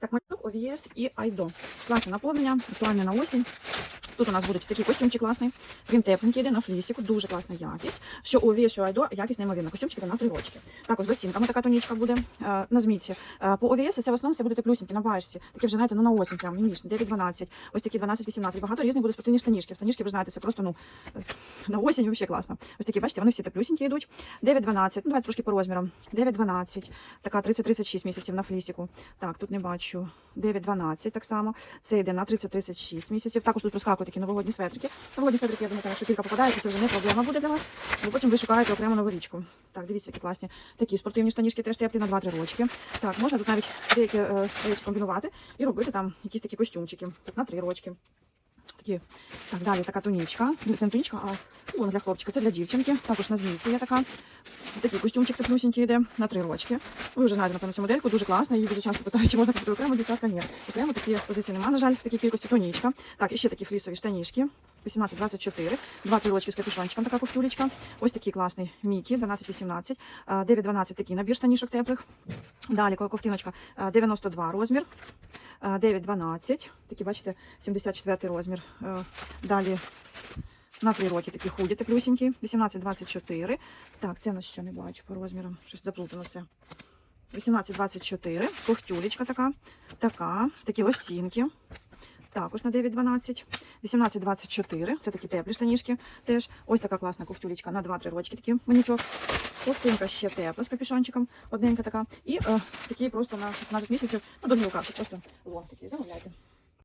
Так, малюк, ОВС і Айдо. Класне наповнення, актуальне на осінь. Тут у нас будуть такий костюмчик класний. Він тепленький, йде на флісіку, дуже класна якість. Що у OVS, що Айдо, якість неймовірна. Костюмчик йде на три рочки. Також з лосінками така тонічка буде е, на змітці. Е, по OVS це в основному все буде плюсенькі на башці. Такі вже, знаєте, ну на осінь прям мімішні, 9-12. Ось такі 12-18. Багато різних буде спортивні штанішки. Штанішки, ви знаєте, це просто ну на осінь взагалі класно. Ось такі, бачите, вони всі теплюсінькі йдуть. 9-12, ну давайте трошки по розмірам. 9-12, така 30-36 місяців на флісіку. Так, тут не бачу. 9-12 так само. Це йде на 30-36 місяців. Також тут проскакують такі новогодні светрики. Новогодні светрики, я думаю, що кілька попадається, це вже не проблема буде для вас. Бо потім ви шукаєте окремо новорічку. Так, дивіться, які класні. Такі спортивні штанішки теж теплі на 2-3 рочки. Так, можна тут навіть деякі е, речі комбінувати і робити там якісь такі костюмчики. Тут на 3 рочки. Такі. Так, далі така тунічка. Це не тунічка, а ну, для хлопчика. Це для дівчинки. Також на змійці є така. Такий костюмчик теплюсінький йде на три рочки. Ви вже знаєте, напевно, цю модельку дуже класна. Її дуже часто питають, чи можна купити окремо, дівчатка ні. Окремо такі позиції немає, на жаль, в такій кількості тонічка. Так, і ще такі флісові штанішки. 18-24, два крилочки з капюшончиком, така кофтюлечка. Ось такий класний Мікі, 12-18, 9-12 такий набір штанішок теплих. Далі ковтиночка 92 розмір, 9-12, такі, бачите, 74 розмір. Е, Далі на 3 роки такі худі, теплюсінькі, 18-24. Так, це в нас що не бачу по розмірам, щось заплуталося. 18-24, ковтюлечка така, така, такі лосінки. Також на 9-12. 18-24. Це такі теплі штанішки. Теж ось така класна ковтюлічка на 2-3 рочки. Такі манічок. Костинка ще тепла з капюшончиком. Одненька така. І е, такі просто на 16 місяців. Ну, довгі рукавчик. Просто лон такий. Замовляйте.